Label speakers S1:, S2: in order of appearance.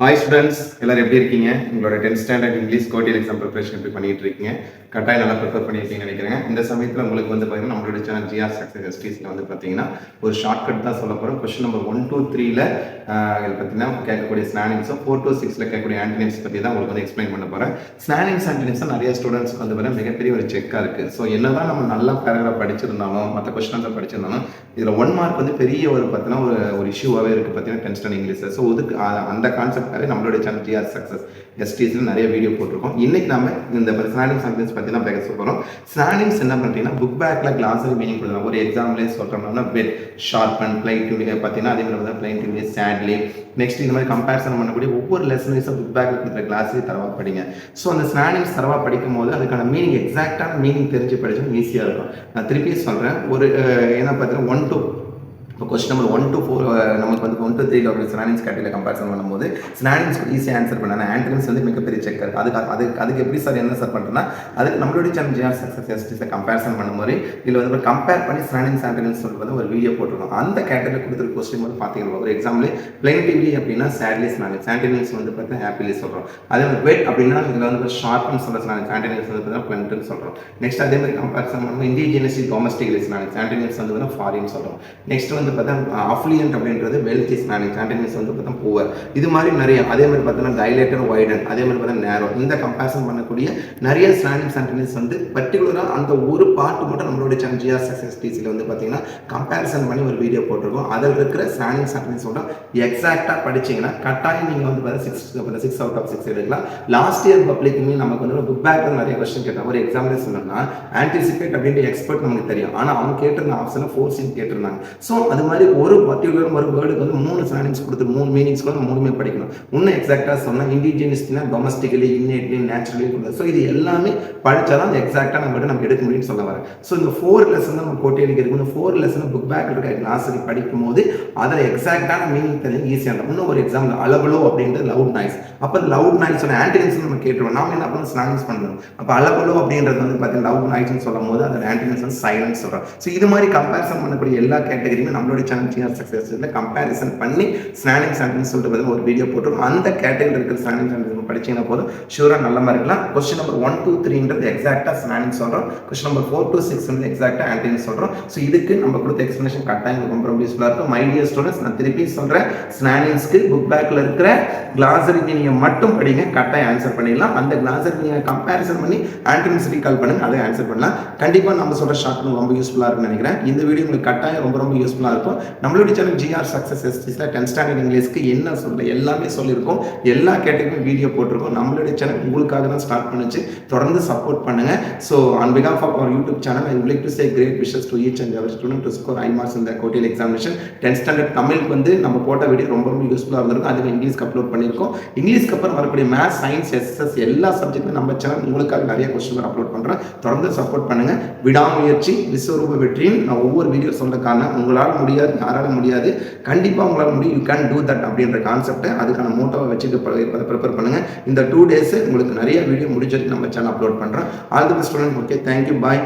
S1: Hi students எல்லாரும் எப்படி இருக்கீங்க? உங்களோட tenth standard English quarterly exam preparation எப்படி பண்ணிட்டு இருக்கீங்க. கட்டாயம் நல்லா ப்ரிப்பேர் பண்ணியிருக்கீங்கன்னு நினைக்கிறேன். இந்த சமயத்தில் உங்களுக்கு வந்து பார்த்தீங்கன்னா நம்மளுடைய சேனல் ஜிஆர் சக்ஸஸ் எஸ்டிஸில் வந்து பார்த்தீங்கன்னா ஒரு ஷார்ட்கட் தான் சொல்ல போகிறோம் கொஸ்டின் நம்பர் ஒன் டூ த்ரீல இதில் பார்த்தீங்கன்னா கேட்கக்கூடிய ஸ்னானிங்ஸும் ஃபோர் டூ சிக்ஸில் கேட்கக்கூடிய ஆன்டினிம்ஸ் பற்றி தான் உங்களுக்கு வந்து எக்ஸ்பிளைன் பண்ண போகிறேன் ஸ்னானிங்ஸ் ஆன்டினிம்ஸ் நிறைய ஸ்டூடெண்ட்ஸ்க்கு வந்து பார்த்தீங்கன்னா மிகப்பெரிய ஒரு செக்காக இருக்குது ஸோ என்னதான் நம்ம நல்லா பேராகிராஃப் படிச்சிருந்தாலும் மற்ற கொஸ்டின்ஸை படிச்சிருந்தாலும் இதில் ஒன் மார்க் வந்து பெரிய ஒரு பார்த்தீங்கன்னா ஒரு ஒரு இஷ்யூவாகவே இருக்குது பார்த்தீங்கன்னா டென்ஸ்டன் இங்கிலீஷில் ஸோ ஒதுக்கு அந்த கான்செப்ட் மாதிரி நம்மளுடைய சேனல் ஜிஆர் சக்ஸஸ் எஸ்டிஸில் நிறைய வீடியோ போட்டிருக்கோம். இன்னைக்கு நம்ம இந்த ஸ்னானிங் ஆன்டினிம்ஸ் பற்றி தான் பேச போகிறோம் ஸ்னானிங்ஸ் என்ன பண்ணுறீங்கன்னா புக் பேக்கில் கிளாஸரி மீனிங் கொடுக்கலாம். ஒரு எக்ஸாம்பிளே சொல்கிறோம்னா பெட் ஷார்பன் பிளைன் டியூலி பார்த்தீங்கன்னா அதே மாதிரி வந்து பிளைன் டியூலி சேட்லி நெக்ஸ்ட் இந்த மாதிரி கம்பேரிசன் பண்ணக்கூடிய ஒவ்வொரு லெசன் வைஸாக புக் பேக்கில் கொடுக்குற கிளாஸையும் தரவா படிங்க. ஸோ அந்த ஸ்னானிங்ஸ் தரவா படிக்கும் போது அதுக்கான மீனிங் எக்ஸாக்டான மீனிங் தெரிஞ்சு படிச்சா ஈஸியாக இருக்கும். நான் திருப்பி சொல்கிறேன் ஒரு என்ன பார்த்தீங்கன்னா ஒன் டூ இப்போ question number one to four நமக்கு வந்து ஒன் டு த்ரீ அப்படி ஸ்னானிங்ஸ் கேட்டரியில் கம்பேரிசன் பண்ணும்போது ஸ்னானிங்ஸ் ஈஸியாக ஆன்சர் பண்ணாங்க ஆன்டனிம்ஸ் வந்து மிகப்பெரிய செக் அதுக்கு அதுக்கு அதுக்கு எப்படி சார் என்ன சார் பண்ணுறேன்னா அதுக்கு நம்மளுடைய சேனல் ஜிஆர் சக்ஸஸ் எஸ்டிஸை கம்பேரிசன் பண்ணும்போது இதில் வந்து கம்பேர் பண்ணி ஸ்னானிங்ஸ் ஆன்டனிம்ஸ் சொல்லிட்டு வந்து ஒரு வீடியோ போட்டிருக்கோம். அந்த கேட்டரியில் கொடுத்துருக்க கொஸ்டின் வந்து பார்த்தீங்கன்னா ஒரு எக்ஸாம்பிள் பிளைன்டிவ்லி அப்படின்னா சேட்லி ஸ்னானிங்ஸ் ஆன்டனிம்ஸ் வந்து பார்த்தீங்கன்னா ஹாப்பிலி சொல்கிறோம் அதே மாதிரி வெட் அப்படின்னா இதில் வந்து ஷார்ப்னு சொல்கிற ஸ்னானிங்ஸ் ஆன்டனிம்ஸ் வந்து பார்த்தீங்கன்னா பிளண்ட்னு சொல்கிறோம் நெக்ஸ்ட் அதே மாதிரி கம்பேரிசன் பண்ணும்போது இண்டிஜினஸி டொமஸ்டிக் ஸ்னானிங்ஸ் ஆன்டனிம்ஸ் வந்து பார்த்தீங்கன்னா ஃபாரின் சொல்கிறோம் நெக்ஸ்ட் வந்து பார்த்தா அஃப்ளியன்ட் அப்படின்றது வெல்த் இஸ் மேனேஜ் கண்டினியூஸ் வந்து பார்த்தா புவர் இது மாதிரி நிறைய அதே மாதிரி பார்த்தோன்னா டைலேட்டர் வைடன் அதே மாதிரி பார்த்தா நேரோ இந்த கம்பேரிசன் பண்ணக்கூடிய நிறைய ஸ்னானிங்ஸ் ஆன்டனிம்ஸ் வந்து பர்டிகுலராக அந்த ஒரு பார்ட் மட்டும் நம்மளுடைய சஞ்சியா ஜிஆர் வந்து பார்த்தீங்கன்னா கம்பேரிசன் பண்ணி ஒரு வீடியோ போட்டிருக்கோம். அதில் இருக்கிற ஸ்டாண்டிங் ஆன்டனிம்ஸோட எக்ஸாக்டாக படிச்சீங்கன்னா கட்டாயம் நீங்கள் வந்து பார்த்தா six six out of six எடுக்கலாம். லாஸ்ட் இயர் பப்ளிக்குமே நமக்கு வந்து புக் பேக்கில் நிறைய கொஸ்டின் கேட்டாங்க. ஒரு எக்ஸாம்பிள் சொல்லணும்னா ஆன்டிசிபேட் அப்படின்ற எக்ஸ்பர்ட் நமக்கு தெரியும். ஆனால் அவங்க கேட்டிருந்த ஆப்ஷனை ஃபோர் கேட்டிருந்தாங்க. ஸோ அது மாதிரி ஒரு பர்டிகுலர் ஒரு வேர்டுக்கு வந்து மூணு ஸ்னானிங்ஸ் கொடுத்து மூணு மீனிங்ஸ் கூட மூணுமே படிக்கணும். இன்னும் எக்ஸாக்டாக சொன்னால் இண்டிஜினியஸ்னா டொமஸ்டிக்கலி இன்னேட்லி நேச்சுரலி கொடுத்து ஸோ இது எல்லாமே படித்தா தான் அந்த எக்ஸாக்டாக நம்ம நம்ம எடுக்க முடியும்னு சொல்ல வரேன் ஸோ இந்த ஃபோர் லெசன் நம்ம போட்டி எடுக்கிறது இந்த ஃபோர் லெசன் புக் பேக்கில் இருக்க கிளாஸரி படிக்கும் போது அதில் எக்ஸாக்டான மீனிங் தெரியும் ஈஸியாக இருக்கும். இன்னும் ஒரு எக்ஸாம்பிள் அளவலோ அப்படின்றது லவுட் நாய்ஸ் அப்போ லவுட் நாய்ஸோட ஆன்டினன்ஸ் நம்ம கேட்டுருவோம். நாம என்ன பண்ணணும்? ஸ்லாங்ஸ் பண்ணணும். அப்போ அளவலோ அப்படின்றது வந்து பார்த்தீங்கன்னா லவுட் நாய்ஸ்னு சொல்லும் போது அதோட ஆன்டினன்ஸ் வந்து சைலன்ஸ் சொல்கிறோம் ஸோ இது மாதிரி கம்பேரிசன் பண்ணக்கூடிய எல்லா கேட்டகரியுமே நம்மளுடைய சேனல் சக்ஸஸ் சக்ஸஸில் கம்பேரிசன் பண்ணி ஸ்னானிங் சான்டன்ஸ் சொல்லிட்டு வந்து ஒரு வீடியோ போட்டிருக்கோம் அந்த கேட்டகரியில் இருக்கிற ஸ்னானிங் சான்டன்ஸ் படிச்சீங்கன்னா போதும். ஷூராக நல்ல மாதிரி இருக்கலாம். கொஸ்டின் நம்பர் ஒன் டூ த்ரீன்றது எக்ஸாக்டாக ஸ்னானிங் சொல்கிறோம் question number four two six வந்து எக்ஸாக்டாக ஆன்டினி சொல்கிறோம் ஸோ இதுக்கு நம்ம கொடுத்த எக்ஸ்பிளேஷன் கட்டாயம் ரொம்ப ரொம்ப யூஸ்ஃபுல்லாக இருக்கும். மை டியர் ஸ்டூடெண்ட்ஸ் நான் திருப்பி சொல்கிறேன் ஸ்னானிங்ஸ்க்கு புக் பேக்கில் இருக்கிற கிளாசரி நீங்கள் மட்டும் படிங்க. கட்டாயம் ஆன்சர் பண்ணிடலாம். அந்த கிளாசரி நீங்கள் கம்பேரிசன் பண்ணி ஆன்டினிஸ் கால் பண்ணுங்க. அதை ஆன்சர் பண்ணலாம். கண்டிப்பாக நம்ம சொல்கிற ஷார்ட் ரொம்ப யூஸ்ஃபுல்லாக இருக்கும்னு நினைக்கிறேன். இந்த வீடியோ உங்களுக்கு கட்டாயம் ரொம்ப ரொம்ப யூஸ்ஃபுல்லாக இருக்கும் நம்மளுடைய சேனல் ஜிஆர் சக்ஸஸ் எஸ்டிஸில் டென்த் ஸ்டாண்டர்ட் இங்கிலீஷ்க்கு என்ன சொல்ல எல்லாமே சொல்லியிருக்கோம். எல்லா கேட்டகரியும் வீடியோ போட்டிருக்கோம். நம்மளுடைய சேனல் உங்களுக்காக தான் ஸ்டார்ட் பண்ணுச்சு. தொடர்ந்து சப்போர்ட் பண்ணுங்க. So on because of of our YouTube channel I like to say great wishes to each and our student to score high marks இந்த கோட்டியல் எக்ஸாமினேஷன் டென்த் ஸ்டாண்டர்ட் தமிழுக்கு வந்து நம்ம போட்ட வீடியோ ரொம்ப ரொம்ப யூஸ்ஃபுல்லாக இருந்திருக்கும். அதுக்கு இங்கிலீஷ்க்கு அப்லோட் பண்ணியிருக்கோம். இங்கிலீஷ்க்கு அப்புறம் வரக்கூடிய மேத்ஸ் சயின்ஸ் எஸ்எஸ் எல்லா சப்ஜெக்ட்டும் நம்ம சேனல் உங்களுக்காக நிறைய கொஸ்டின் அப்லோட் பண்ணுறேன் தொடர்ந்து சப்போர்ட் பண்ணுங்கள் விடாமுயற்சி விஸ்வரூப வெற்றியும் நான் ஒவ்வொரு வீடியோ சொல்ல காரணம் உங்களால் முடியாது யாரால முடியாது. கண்டிப்பாக உங்களால் முடியும். யூ கேன் டூ தட் அப்படின்ற கான்செப்டை அதுக்கான மோட்டோவை வச்சுக்க ப்ரிப்பேர் பண்ணுங்க. இந்த டூ டேஸ் உங்களுக்கு நிறைய வீடியோ முடிஞ்சதுக்கு நம்ம சேனல் அப்லோட் பண்ணுறோம் all the student okay thank you bye